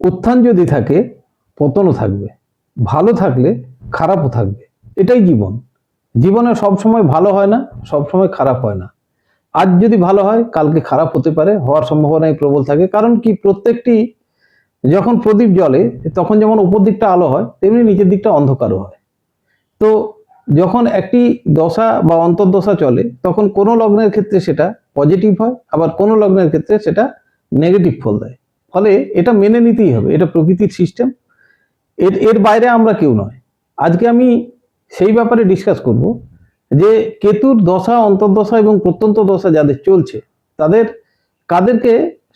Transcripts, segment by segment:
উত্থান যদি থাকে, পতনও থাকবে। ভালো থাকলে খারাপও থাকবে। এটাই জীবন। জীবনে সব সময় ভালো হয় না সব সময় খারাপ হয় না। আজ যদি ভালো হয়, কালকে খারাপ হতে পারে, হওয়ার সম্ভাবনাই প্রবল থাকে। কারণ কি? প্রত্যেকটি যখন প্রদীপ জ্বলে, তখন যেমন উপর দিকটা আলো হয়, তেমনি নিচের দিকটা অন্ধকারও হয়। তো যখন একটি দশা বা অন্তর্দশা চলে, তখন কোনো লগ্নের ক্ষেত্রে সেটা পজিটিভ হয়, আবার কোনো লগ্নের ক্ষেত্রে সেটা নেগেটিভ ফল দেয়। ফলে এটা মেনে নিতেই হবে, এটা প্রকৃতির সিস্টেম এর এর বাইরে আমরা কেউ নয়। আজকে আমি সেই ব্যাপারে ডিসকাস করব যে কেতুর দশা, অন্তর্দশা এবং প্রত্যন্ত দশা যাদের চলছে, তাদের, কাদেরকে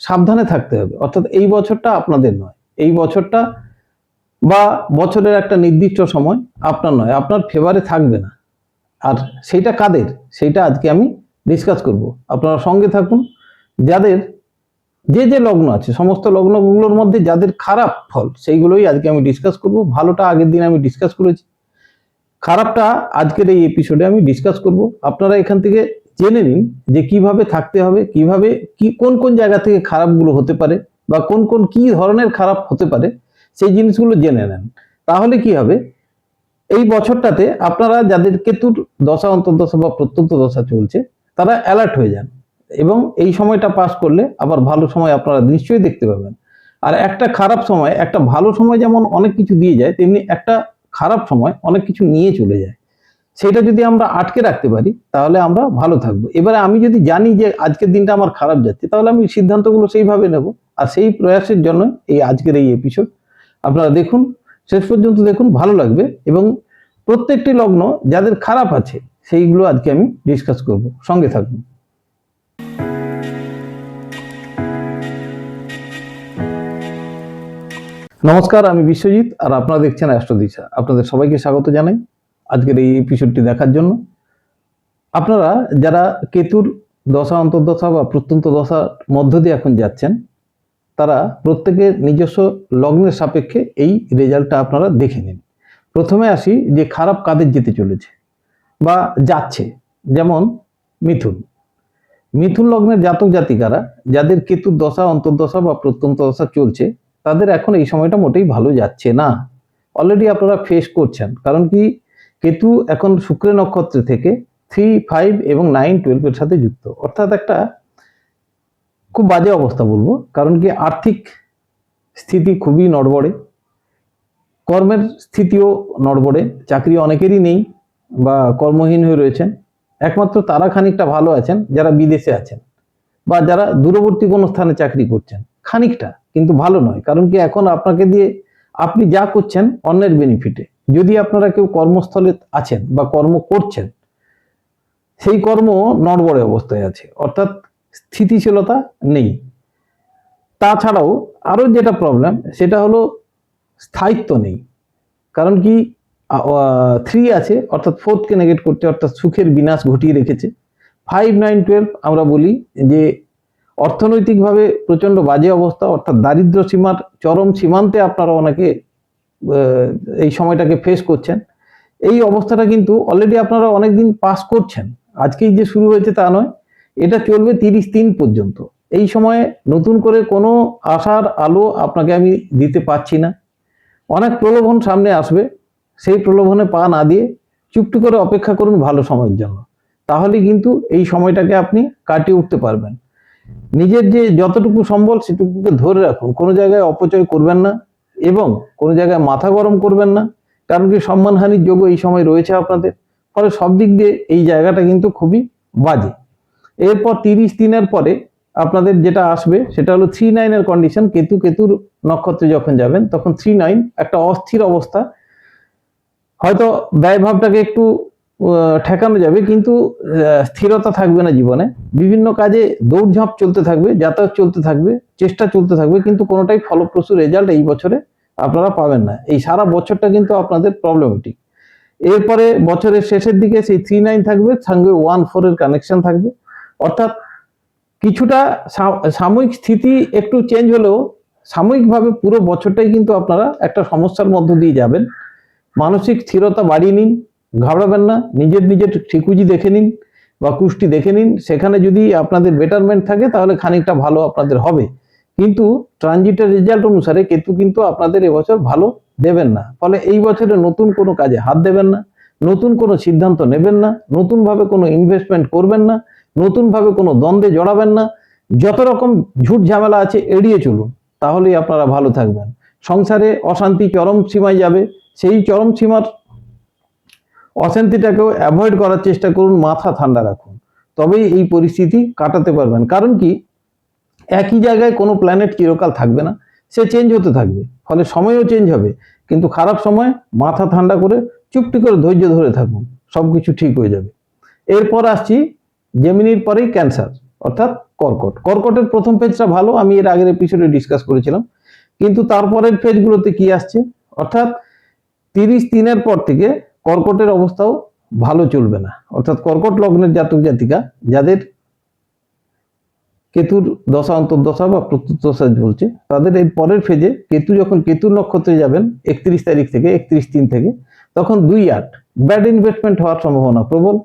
সাবধানে থাকতে হবে। অর্থাৎ এই বছরটা আপনাদের নয়, এই বছরটা বা বছরের একটা নির্দিষ্ট সময় আপনার নয়, আপনার ফেভারে থাকবে না। আর সেইটা কাদের? সেইটা আজকে আমি ডিসকাস করব। আপনারা সঙ্গে থাকুন। যাদের, যে যে লগ্ন আছে, সমস্ত লগ্নগুলোর মধ্যে যাদের খারাপ ফল, সেইগুলোই আজকে আমি ডিসকাস করব। ভালোটা আগের দিন আমি ডিসকাস করেছি। খারাপটা আজকের এই এপিসোডে আমি ডিসকাস করব। আপনারা এখান থেকে জেনে নিন যে কীভাবে থাকতে হবে, কীভাবে কি, কোন কোন জায়গা থেকে খারাপগুলো হতে পারে বা কোন কোন কি ধরনের খারাপ হতে পারে। সেই জিনিসগুলো জেনে নেন। তাহলে কি হবে? এই বছরটাতে আপনারা যাদের কেতুর দশা, অন্তর্দশা বা প্রত্যন্ত দশা চলছে, তারা অ্যালার্ট হয়ে যান এবং এই সময়টা পাস করলে আবার ভালো সময় আপনারা নিশ্চয়ই দেখতে পাবেন। আর একটা খারাপ সময়, একটা ভালো সময় যেমন অনেক কিছু দিয়ে যায়, তেমনি একটা খারাপ সময় অনেক কিছু নিয়ে চলে যায়। সেটা যদি আমরা আটকে রাখতে পারি, তাহলে আমরা ভালো থাকব। এবারে আমি যদি জানি যে আজকের দিনটা আমার খারাপ যাচ্ছে, তাহলে আমি সিদ্ধান্তগুলো সেইভাবে নেব। আর সেই প্রয়াসের জন্য এই আজকের এই এপিসোড আপনারা দেখুন, শেষ পর্যন্ত দেখুন, ভালো লাগবে এবং প্রত্যেকটি লগ্ন যাদের খারাপ আছে, সেইগুলো আজকে আমি ডিসকাস করব। সঙ্গে থাকুন। নমস্কার, আমি বিশ্বজিৎ আর আপনারা দেখছেন অ্যাস্ট্রোদিশা। আপনাদের সবাইকে স্বাগত জানাই আজকের এই এপিসোডটি দেখার জন্য। আপনারা যারা কেতুর দশা, অন্তর্দশা বা প্রত্যন্ত দশার মধ্য দিয়ে এখন যাচ্ছেন তারা প্রত্যেকের নিজস্ব লগ্নের সাপেক্ষে এই রেজাল্টটা আপনারা দেখে নিন। প্রথমে আসি যে খারাপ কাদের যেতে চলেছে বা যাচ্ছে, যেমন মিথুন। মিথুন লগ্নের জাতক জাতিকারা, যাদের কেতুর দশা, অন্তর্দশা বা প্রত্যন্ত দশা চলছে, তাদের এখন এই সময়টা মোটেই ভালো যাচ্ছে না। অলরেডি আপনারা ফেস করছেন, কারণ কি কেতু এখন শুক্র নক্ষত্র থেকে থ্রি ফাইভ এবং নাইন টুয়েলভের সাথে যুক্ত। অর্থাৎ একটা খুব বাজে অবস্থা বলব, কারণ কি আর্থিক স্থিতি খুবই নড়বড়ে, কর্মের স্থিতিও নড়বড়ে, চাকরি অনেকেরই নেই বা কর্মহীন হয়ে রয়েছেন, একমাত্র তারা খানিকটা ভালো আছেন, যারা বিদেশে আছেন বা যারা দূরবর্তী কোনো স্থানে চাকরি করছেন, খানিকটা কিন্তু ভালো নয়, কারণ কি এখন আপনাকে দিয়ে আপনি যা করছেন অন্যের বেনিফিটে যদি আপনারা কেউ কর্মস্থলে আছেন বা কর্ম করছেন, সেই কর্ম নড়বড়ে অবস্থায় আছে, অর্থাৎ স্থিতিশীলতা নেই। তাছাড়াও আরও যেটা প্রবলেম সেটা হলো স্থায়িত্ব নেই। কারণ কি থ্রি আছে, অর্থাৎ ফোর্থকে নেগেট করতে অর্থাৎ সুখের বিনাশ ঘটিয়ে রেখেছে। ফাইভ নাইন টুয়েলভ আমরা বলি যে, অর্থনৈতিকভাবে প্রচণ্ড বাজে অবস্থা, অর্থাৎ দারিদ্র সীমার চরম সীমান্তে আপনারা অনেকে এই সময়টাকে ফেস করছেন। এই অবস্থাটা কিন্তু অলরেডি আপনারা অনেকদিন পাস করছেন। আজকেই যে শুরু হয়েছে তা নয়। এটা চলবে তিরিশ তিন পর্যন্ত। এই সময়ে নতুন করে কোনো আশার আলো আপনাকে আমি দিতে পারছি না। অনেক প্রলোভন সামনে আসবে। সেই প্রলোভনে পা না দিয়ে চুপটি করে অপেক্ষা করুন ভালো সময়ের জন্য। তাহলে কিন্তু এই সময়টাকে আপনি কাটিয়ে উঠতে পারবেন। নিজের যে যতটুকু সম্বল সেটুকুকে ধরে রাখুন। কোনো জায়গায় অপচয় করবেন না এবং কোনো জায়গায় মাথা গরম করবেন না। কারণ কি সম্মানহানির যোগ্য এই সময় রয়েছে আপনাদের। ফলে সব দিক দিয়ে এই জায়গাটা কিন্তু খুবই বাজে। এরপর তিরিশ দিনের পরে আপনাদের যেটা আসবে, সেটা হলো থ্রি নাইনের কন্ডিশন কেতু কেতুর নক্ষত্রে যখন যাবেন, তখন থ্রি নাইন একটা অস্থির অবস্থা। হয়তো ব্যয়ভাবটাকে একটু ঠেকানো যাবে, কিন্তু স্থিরতা থাকবে না জীবনে। বিভিন্ন কাজে দৌড়ঝাঁপ চলতে থাকবে, যাতায়াত চলতে থাকবে, চেষ্টা চলতে থাকবে, কিন্তু কোনোটাই ফলপ্রসূ রেজাল্ট এই বছরে আপনারা পাবেন না। এই সারা বছরটা কিন্তু আপনাদের প্রবলেমেটিক এরপরে বছরের শেষের দিকে সেই থ্রি নাইন থাকবে, সঙ্গে ওয়ান ফোরের কানেকশন থাকবে। অর্থাৎ কিছুটা সাময়িক স্থিতি একটু চেঞ্জ হলেও সাময়িকভাবে পুরো বছরটাই কিন্তু আপনারা একটা সমস্যার মধ্য দিয়ে যাবেন। মানসিক স্থিরতা বাড়িয়ে নিন, ঘাবড়াবেন না, নিজের নিজের ঠিকুজি দেখে নিন বা কুষ্টি দেখে নিন। সেখানে যদি আপনাদের বেটারমেন্ট থাকে তাহলে খানিকটা ভালো আপনাদের হবে। কিন্তু ট্রানজিটের রেজাল্ট অনুসারে কেতু কিন্তু আপনাদের এবছর ভালো দেবেন না। ফলে এই বছরে নতুন কোনো কাজে হাত দেবেন না, নতুন কোনো সিদ্ধান্ত নেবেন না, নতুনভাবে কোনো ইনভেস্টমেন্ট করবেন না। নতুনভাবে কোনো দ্বন্দ্বে জড়াবেন না। যত রকম ঝুট ঝামেলা আছে, এড়িয়ে চলুন, তাহলেই আপনারা ভালো থাকবেন। সংসারে অশান্তি চরম সীমায় যাবে, সেই চরম সীমার অশান্তিটাকেও অ্যাভয়েড করার চেষ্টা করুন, মাথা ঠান্ডা রাখুন। তবেই এই পরিস্থিতি কাটাতে পারবেন। কারণ কি? একই জায়গায় কোনো প্ল্যানেট চিরকাল থাকবে না, সে চেঞ্জ হতে থাকবে। ফলে সময়ও চেঞ্জ হবে। কিন্তু খারাপ সময় মাথা ঠান্ডা করে চুপটি করে ধৈর্য ধরে থাকুন সব কিছু ঠিক হয়ে যাবে। এরপর আসছি জেমিনির পরেই ক্যান্সার অর্থাৎ কর্কট। কর্কটের প্রথম পেজটা ভালো, আমি এর আগের এপিসোডে ডিসকাস করেছিলাম। কিন্তু তারপরের পেজগুলোতে কি আসছে? অর্থাৎ তিরিশ তিনের পর থেকে কর্কটের অবস্থাও ভালো চলবে না। অর্থাৎ কর্কট লগ্নের জাতক জাতিকা, যাদের কেতুর দশা, অন্তর্দশা বা প্রত্যুত্তশা চলছে তাদের এই পরের ফেজে কেতু যখন কেতুর নক্ষত্রে যাবেন, একত্রিশ তারিখ থেকে, একত্রিশ তিন থেকে, তখন দুই আট। ব্যাড ইনভেস্টমেন্ট হওয়ার সম্ভাবনা প্রবল।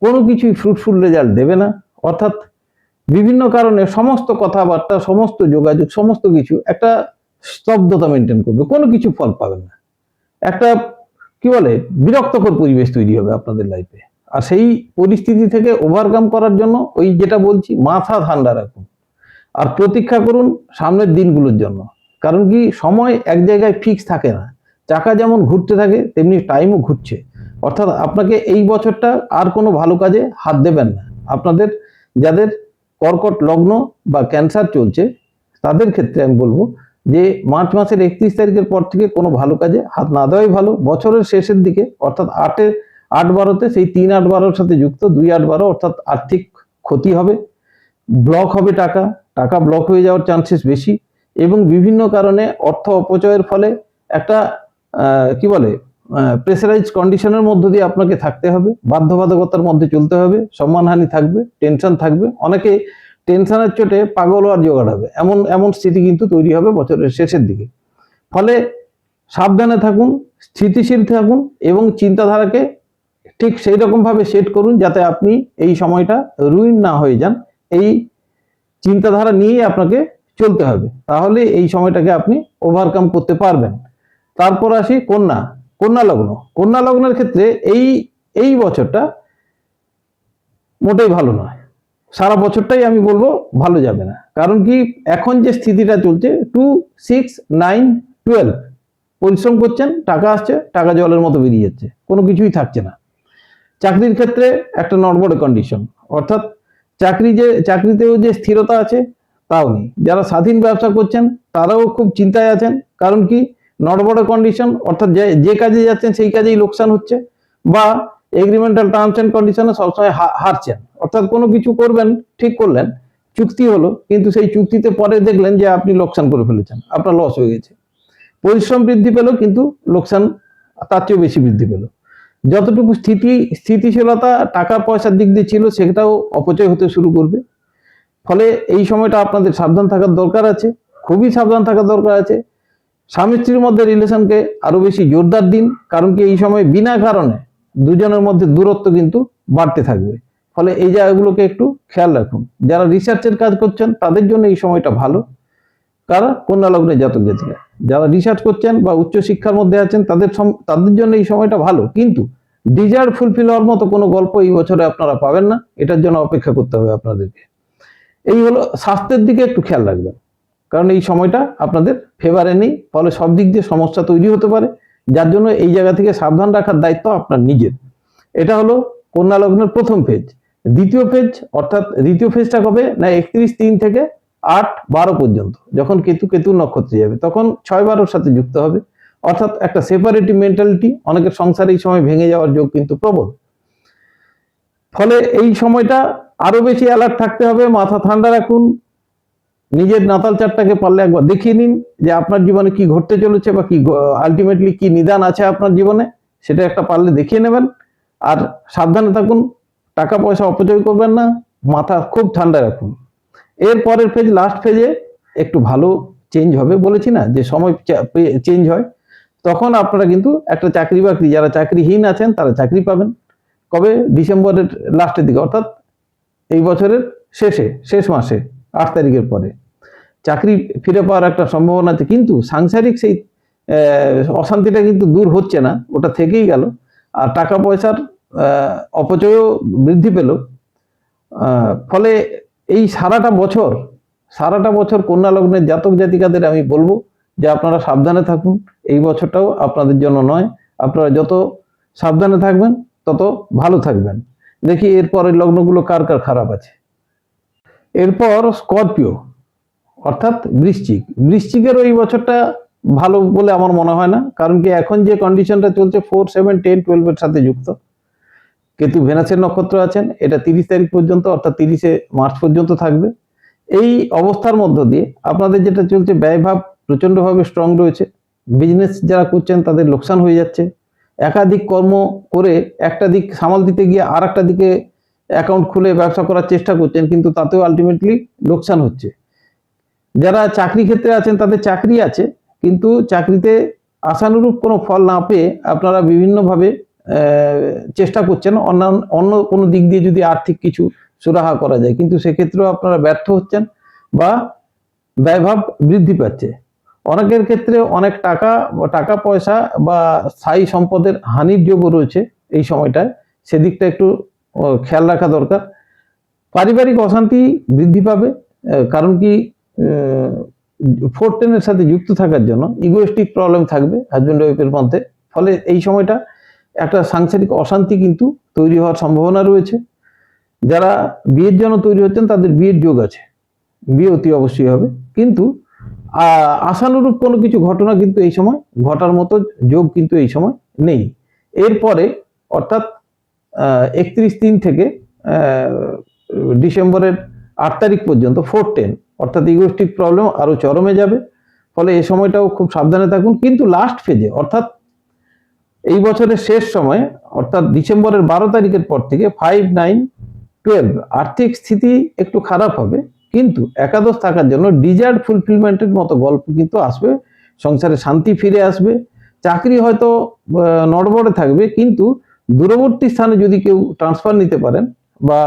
কোনো কিছুই ফ্রুটফুল রেজাল্ট দেবে না। অর্থাৎ বিভিন্ন কারণে সমস্ত কথাবার্তা, সমস্ত যোগাযোগ, সমস্ত কিছু একটা স্তব্ধতা মেনটেন করবে, কোনো কিছু ফল পাবেন না। একটা, কি বলে, বিরক্তকর পরিবেশ তৈরি হবে আপনাদের লাইফে আর সেই পরিস্থিতি থেকে ওভারকাম করার জন্য ওই যেটা বলছি, মাথা ঠান্ডা রাখুন। আর প্রতীক্ষা করুন সামনের দিনগুলোর জন্য। কারণ কি, সময় এক জায়গায় ফিক্স থাকে না। চাকা যেমন ঘুরতে থাকে, তেমনি টাইমও ঘুরছে। অর্থাৎ আপনাকে এই বছরটা আর কোনো ভালো কাজে হাত দেবেন না। আপনাদের যাদের কর্কট লগ্ন বা ক্যান্সার চলছে, তাদের ক্ষেত্রে আমি বলব যে মার্চ মাসের একত্রিশ তারিখের পর থেকে কোনো ভালো কাজে হাত না দেওয়াই ভালো। বছরের শেষের দিকে, অর্থাৎ আটে, আট বারোতে সেই তিন আট বারোর সাথে যুক্ত, দুই আট বারো অর্থাৎ আর্থিক ক্ষতি হবে, ব্লক হবে টাকা টাকা ব্লক হয়ে যাওয়ার চান্সেস বেশি এবং বিভিন্ন কারণে অর্থ অপচয়ের ফলে একটা কি বলে প্রেসারাইজ কন্ডিশনের মধ্য দিয়ে আপনাকে থাকতে হবে, বাধ্যবাধকতার মধ্যে চলতে হবে, সম্মানহানি থাকবে টেনশন থাকবে। অনেকে টেনশনের চোটে পাগল হওয়ার জোগাড় হবে। এমন এমন স্থিতি কিন্তু তৈরি হবে বছরের শেষের দিকে। ফলে সাবধানে থাকুন, স্থিতিশীল থাকুন এবং চিন্তাধারাকে ঠিক সেই রকমভাবে সেট করুন যাতে আপনি এই সময়টা রুইন না হয়ে যান। এই চিন্তাধারা নিয়েই আপনাকে চলতে হবে। তাহলে এই সময়টাকে আপনি ওভারকাম করতে পারবেন। তারপর আসি কন্যা। কন্যা লগ্ন। কন্যা লগ্নের ক্ষেত্রে এই এই বছরটা মোটেই ভালো নয়। সারা বছরটাই আমি বলব ভালো যাবে না। কারণ কি, এখন যে স্থিতিটা চলছে টু সিক্স নাইন টুয়েলভ পরিশ্রম করছেন, টাকা আসছে, টাকা জলের মতো বেরিয়ে যাচ্ছে, কোনো কিছুই থাকছে না। চাকরির ক্ষেত্রে একটা নড়বড়ে কন্ডিশন অর্থাৎ চাকরি যে, চাকরিতেও যে স্থিরতা আছে, তাও নেই। যারা স্বাধীন ব্যবসা করছেন, তারাও খুব চিন্তায় আছেন। কারণ কি নড়বড়ে কন্ডিশন অর্থাৎ যে যে কাজে যাচ্ছেন সেই কাজেই লোকসান হচ্ছে, বা এগ্রিমেন্টাল টার্মস অ্যান্ড কন্ডিশনে সবসময় হারছেন। অর্থাৎ কোনো কিছু করবেন, ঠিক করলেন, চুক্তি হলো, কিন্তু সেই চুক্তিতে পরে দেখলেন যে আপনি লোকসান করে ফেলেছেন, আপনার লস হয়ে গেছে। পরিশ্রম বৃদ্ধি পেল, কিন্তু লোকসান তার চেয়েও বেশি বৃদ্ধি পেল। যতটুকু স্থিতি, স্থিতিশীলতা টাকা পয়সার দিক দিয়ে ছিল, সেটাও অপচয় হতে শুরু করবে। ফলে এই সময়টা আপনাদের সাবধান থাকার দরকার আছে, খুবই সাবধান থাকার দরকার আছে। স্বামী স্ত্রীর মধ্যে রিলেশনকে আরও বেশি জোরদার দিন, কারণ কি এই সময় বিনা কারণে দুজনের মধ্যে দূরত্ব কিন্তু বাড়তে থাকবে। ফলে এই জায়গাগুলোকে একটু খেয়াল রাখুন। যারা রিসার্চের কাজ করছেন, তাদের জন্য এই সময়টা ভালো। কারা? কন্যা লগ্নে জাতক জাতিকা। যারা রিসার্চ করছেন বা উচ্চ শিক্ষার মধ্যে আছেন, তাদের তাদের জন্য এই সময়টা ভালো। কিন্তু ডিজায়ার ফুলফিল হওয়ার মতো কোনো গল্প এই বছরে আপনারা পাবেন না। এটার জন্য অপেক্ষা করতে হবে আপনাদেরকে। এই হলো স্বাস্থ্যের দিকে একটু খেয়াল রাখবেন। কারণ এই সময়টা আপনাদের ফেভারে নেই, ফলে সব দিক দিয়ে সমস্যা তৈরি হতে পারে। যার জন্য এই জায়গা থেকে সাবধান রাখার দায়িত্ব আপনার নিজের। এটা হলো কন্যা লগ্নের প্রথম ফেজ দ্বিতীয় ফেজ অর্থাৎ দ্বিতীয় ফেজটা কবে? না, একত্রিশ তিন থেকে আট বারো পর্যন্ত, যখন কেতু কেতু নক্ষত্রে যাবে, তখন ছয় বারোর সাথে যুক্ত হবে। অর্থাৎ একটা সেপারেটিভ মেন্টালিটি অনেকের সংসারে এই সময় ভেঙে যাওয়ার যোগ কিন্তু প্রবল। ফলে এই সময়টা আরও বেশি অ্যালার্ট থাকতে হবে, মাথা ঠান্ডা রাখুন নিজের নাতাল চারটাকে পারলে একবার দেখিয়ে নিন যে আপনার জীবনে কি ঘটতে চলেছে বা কি আলটিমেটলি কি নিদান আছে আপনার জীবনে, সেটা একটা পারলে দেখিয়ে নেবেন। আর সাবধানে থাকুন, টাকা পয়সা অপচয় করবেন না, মাথা খুব ঠান্ডা রাখুন। এর পরের ফেজ লাস্ট ফেজে একটু ভালো চেঞ্জ হবে বলেছি না, যে সময় চেঞ্জ হয়, তখন আপনারা কিন্তু একটা চাকরি বাকরি, যারা চাকরিহীন আছেন তারা চাকরি পাবেন। কবে? ডিসেম্বরের লাস্টের দিকে, অর্থাৎ এই বছরের শেষে, শেষ মাসে। আট তারিখের পরে। চাকরি ফিরে পাওয়ার একটা সম্ভাবনা আছে, কিন্তু সাংসারিক সেই অশান্তিটা কিন্তু দূর হচ্ছে না, ওটা থেকেই গেল। আর টাকা পয়সার অপচয়ও বৃদ্ধি পেল। ফলে এই সারাটা বছর সারাটা বছর কন্যা লগ্নের জাতক জাতিকাদের আমি বলব যে আপনারা সাবধানে থাকুন, এই বছরটাও আপনাদের জন্য নয়। আপনারা যত সাবধানে থাকবেন, তত ভালো থাকবেন। দেখি এরপরের লগ্নগুলো কার কার খারাপ আছে। এরপর স্করপিও, অর্থাৎ বৃশ্চিক। বৃশ্চিকেরও ওই বছরটা ভালো বলে আমার মনে হয় না, কারণ কি এখন যে কন্ডিশনটা চলছে ফোর সেভেন টেন টুয়েলভের সাথে যুক্ত। কেতু ভেনাসের নক্ষত্র আছেন, এটা তিরিশ তারিখ পর্যন্ত, অর্থাৎ তিরিশে মার্চ পর্যন্ত থাকবে। এই অবস্থার মধ্য দিয়ে আপনাদের যেটা চলছে ব্যয়ভাব প্রচণ্ডভাবে স্ট্রং রয়েছে। বিজনেস যারা করছেন, তাদের লোকসান হয়ে যাচ্ছে। একাধিক কর্ম করে একটা দিক সামাল দিতে গিয়ে আর একটা দিকে অ্যাকাউন্ট খুলে ব্যবসা করার চেষ্টা করছেন, কিন্তু তাতেও আলটিমেটলি লোকসান হচ্ছে। যারা চাকরি ক্ষেত্রে আছেন, তাদের চাকরি আছে, কিন্তু চাকরিতে আশানুরূপ কোনো ফল না পেয়ে আপনারা বিভিন্নভাবে চেষ্টা করছেন অন্যান্য অন্য কোনো দিক দিয়ে যদি আর্থিক কিছু সুরাহা করা যায়। কিন্তু সেক্ষেত্রেও আপনারা ব্যর্থ হচ্ছেন বা ব্যয়ভাব বৃদ্ধি পাচ্ছে। অনেকের ক্ষেত্রে অনেক টাকা টাকা পয়সা বা স্থায়ী সম্পদের হানির যোগও রয়েছে এই সময়টায়। সেদিকটা একটু খেয়াল রাখা দরকার। পারিবারিক অশান্তি বৃদ্ধি পাবে কারণ কি ফোর টেনের সাথে যুক্ত থাকার জন্য ইগোয়েস্টিক প্রবলেম থাকবে হাজব্যান্ড ওয়াইফের মধ্যে। ফলে এই সময়টা একটা সাংসারিক অশান্তি কিন্তু তৈরি হওয়ার সম্ভাবনা রয়েছে। যারা বিয়ের জন্য তৈরি হচ্ছেন, তাদের বিয়ের যোগ আছে। বিয়ে অতি অবশ্যই হবে। কিন্তু আশানুরূপ কোনো কিছু ঘটনা কিন্তু এই সময় ঘটার মতো যোগ কিন্তু এই সময় নেই। এরপরে, অর্থাৎ একত্রিশ তিন থেকে ডিসেম্বরের আট তারিখ পর্যন্ত ফোর টেন অর্থাৎ ইগোস্টিক প্রবলেম আরও চরমে যাবে। ফলে এ সময়টাও খুব সাবধানে থাকুন। কিন্তু লাস্ট ফেজে অর্থাৎ এই বছরের শেষ সময়ে, অর্থাৎ ডিসেম্বরের বারো তারিখের পর থেকে ফাইভ নাইন টুয়েলভ আর্থিক স্থিতি একটু খারাপ হবে, কিন্তু একাদশ থাকার জন্য ডিজায়ার্ড ফুলফিলমেন্টের মতো গল্প কিন্তু আসবে, সংসারে শান্তি ফিরে আসবে, চাকরি হয়তো নড়বড়ে থাকবে, কিন্তু দূরবর্তী স্থানে যদি কেউ ট্রান্সফার নিতে পারেন বা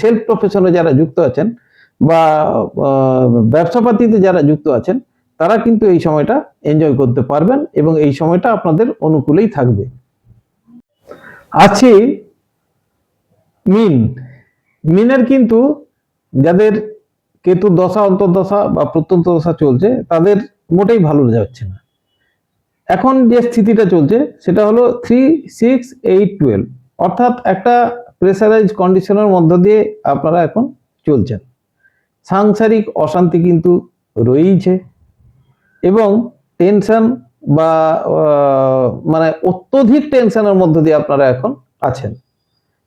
সেলফ প্রফেশনে যারা যুক্ত আছেন বা ব্যবসাপাতিতে যারা যুক্ত আছেন, তারা কিন্তু এই সময়টা এনজয় করতে পারবেন এবং এই সময়টা আপনাদের অনুকূলেই থাকবে। আছে মিন। মিনের কিন্তু যাদের কেতু দশা, অন্তর্দশা বা প্রত্যন্ত দশা চলছে, তাদের মোটেই ভালো যাচ্ছে না। এখন যে স্থিতিটা চলছে, সেটা হলো থ্রি সিক্স এইট টুয়েলভ অর্থাৎ একটা প্রেসারাইজ কন্ডিশনের মধ্য দিয়ে আপনারা এখন চলছেন। সাংসারিক অশান্তি কিন্তু রয়েইছে এবং টেনশন বা মানে অত্যধিক টেনশনের মধ্য দিয়ে আপনারা এখন আছেন।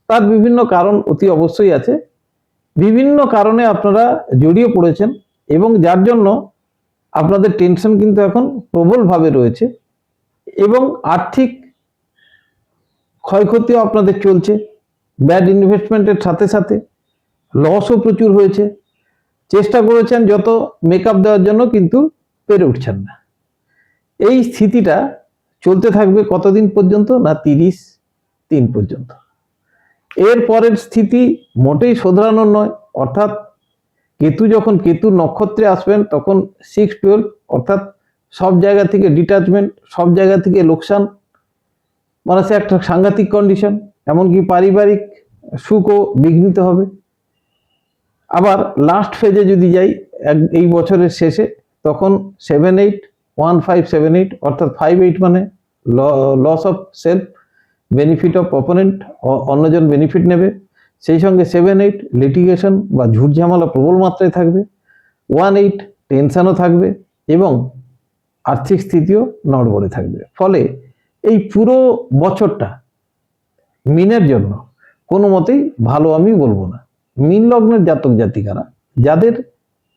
তার বিভিন্ন কারণ অতি অবশ্যই আছে। বিভিন্ন কারণে আপনারা জড়িয়ে পড়েছেন এবং যার জন্য আপনাদের টেনশন কিন্তু এখন প্রবলভাবে রয়েছে। এবং আর্থিক ক্ষয়ক্ষতিও আপনাদের চলছে। ব্যাড ইনভেস্টমেন্টের সাথে সাথে লসও প্রচুর হয়েছে। চেষ্টা করেছেন যত মেকআপ দেওয়ার জন্য কিন্তু পেরে উঠছেন না। এই স্থিতিটা চলতে থাকবে কতদিন পর্যন্ত? না তিরিশ তিন পর্যন্ত। এর পরের স্থিতি মোটেই শোধরানোর নয়। অর্থাৎ কেতু যখন কেতু নক্ষত্রে আসবেন, তখন সিক্স টুয়েলভ অর্থাৎ সব জায়গা থেকে ডিটাচমেন্ট সব জায়গা থেকে লোকসান। মানে সে একটা সাংঘাতিক কন্ডিশন এমনকি পারিবারিক সুখও বিঘ্নিত হবে। আবার লাস্ট ফেজে যদি যাই এই বছরের শেষে, তখন seven eight one five seven eight অর্থাৎ ফাইভ এইট মানে loss of self benefit of opponent অন্যজন বেনিফিট নেবে। সেই সঙ্গে সেভেন এইট লিটিগেশন বা ঝুট ঝামেলা প্রবল মাত্রায় থাকবে। ওয়ান এইট টেনশনও থাকবে এবং আর্থিক স্থিতিও নড়বড়ে থাকবে। ফলে এই পুরো বছরটা মিনের জন্য কোনো মতেই ভালো আমি বলব না। মিন লগ্নের জাতক জাতিকারা, যাদের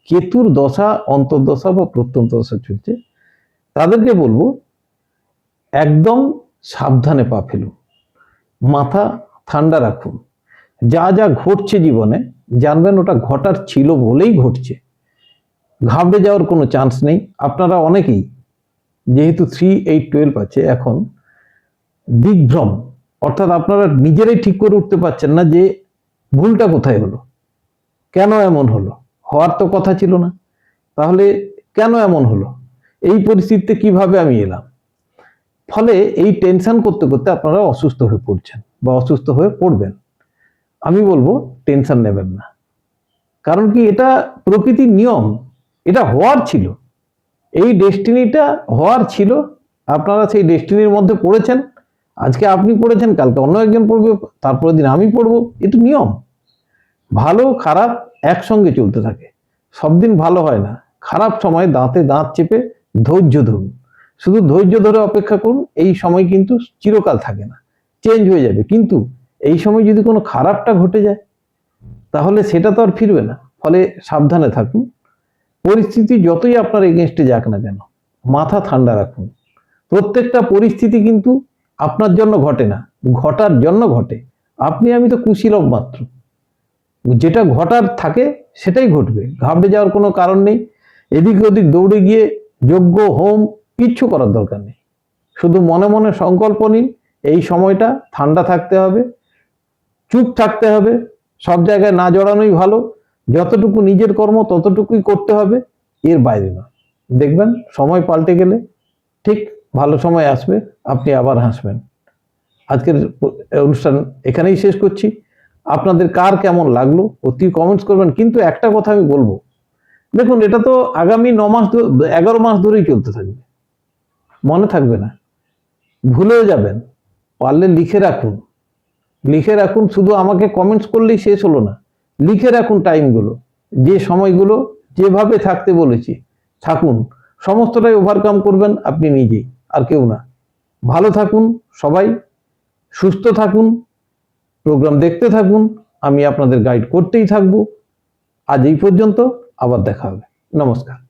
কেতুর দশা, অন্তর্দশা বা প্রত্যন্ত দশা চলছে, তাদেরকে বলব একদম সাবধানে পা ফেলুন মাথা ঠান্ডা রাখুন। যা যা ঘটছে জীবনে, জানবেন ওটা ঘটার ছিল বলেই ঘটছে। ঘাবড়ে যাওয়ার কোনো চান্স নেই। আপনারা অনেকেই যেহেতু থ্রি এইট টুয়েলভ আছে, এখন দিগ্ভ্রম, অর্থাৎ আপনারা নিজেরাই ঠিক করে উঠতে পারছেন না যে ভুলটা কোথায় হলো, কেন এমন হলো? হওয়ার তো কথা ছিল না। তাহলে কেন এমন হলো? এই পরিস্থিতিতে কীভাবে আমি এলাম? ফলে এই টেনশন করতে করতে আপনারা অসুস্থ হয়ে পড়ছেন বা অসুস্থ হয়ে পড়বেন। আমি বলব টেনশন নেবেন না। কারণ কি, এটা প্রকৃতির নিয়ম, এটা হওয়ার ছিল। এই ডেস্টিনিটা হওয়ার ছিল। আপনারা সেই ডেস্টিনির মধ্যে পড়েছেন। আজকে আপনি পড়েছেন, কালকে অন্য একজন পড়বে, তারপরের দিন আমি পড়ব। এটা নিয়ম। ভালো, খারাপ একসঙ্গে চলতে থাকে। সব দিন ভালো হয় না। খারাপ সময় দাঁতে দাঁত চেপে ধৈর্য ধরুন। শুধু ধৈর্য ধরে অপেক্ষা করুন, এই সময় কিন্তু চিরকাল থাকে না। চেঞ্জ হয়ে যাবে। কিন্তু এই সময় যদি কোনো খারাপটা ঘটে যায়, তাহলে সেটা তো আর ফিরবে না। ফলে সাবধানে থাকুন। পরিস্থিতি যতই আপনার এগেনস্টে যাক না কেন, মাথা ঠান্ডা রাখুন। প্রত্যেকটা পরিস্থিতি কিন্তু আপনার জন্য ঘটে না, ঘটার জন্য ঘটে। আপনি, আমি তো কুশীলব মাত্র। যেটা ঘটার থাকে সেটাই ঘটবে, ঘাবড়ে যাওয়ার কোনো কারণ নেই। এদিক ওদিক দৌড়ে গিয়ে যোগ্য, হোম, কিচ্ছু করার দরকার নেই। শুধু মনে মনে সংকল্প নিন, এই সময়টা ঠান্ডা থাকতে হবে, চুপ থাকতে হবে, সব জায়গায় না জড়ানোই ভালো। যতটুকু নিজের কর্ম ততটুকুই করতে হবে, এর বাইরে না দেখবেন, সময় পাল্টে গেলে ঠিক ভালো সময় আসবে, আপনি আবার হাসবেন। আজকের অনুষ্ঠান এখানেই শেষ করছি। আপনাদের কার কেমন লাগল, অতি কমেন্টস করবেন, কিন্তু একটা কথা আমি বলব। দেখুন, এটা তো আগামী ন মাস এগারো মাস ধরেই চলতে থাকবে। মনে থাকবে না। ভুলেও যাবেন। পারলে লিখে রাখুন। লিখে রাখুন, শুধু আমাকে কমেন্টস করলেই শেষ হলো না। লিখে রাখুন টাইমগুলো, যে সময়গুলো যেভাবে থাকতে বলেছি। থাকুন, সমস্তটাই ওভারকাম করবেন আপনি নিজেই, আর কেউ না। ভালো থাকুন সবাই, সুস্থ থাকুন প্রোগ্রাম দেখতে থাকুন, আমি আপনাদের গাইড করতেই থাকব। আজ এই পর্যন্ত আবার দেখা হবে। নমস্কার।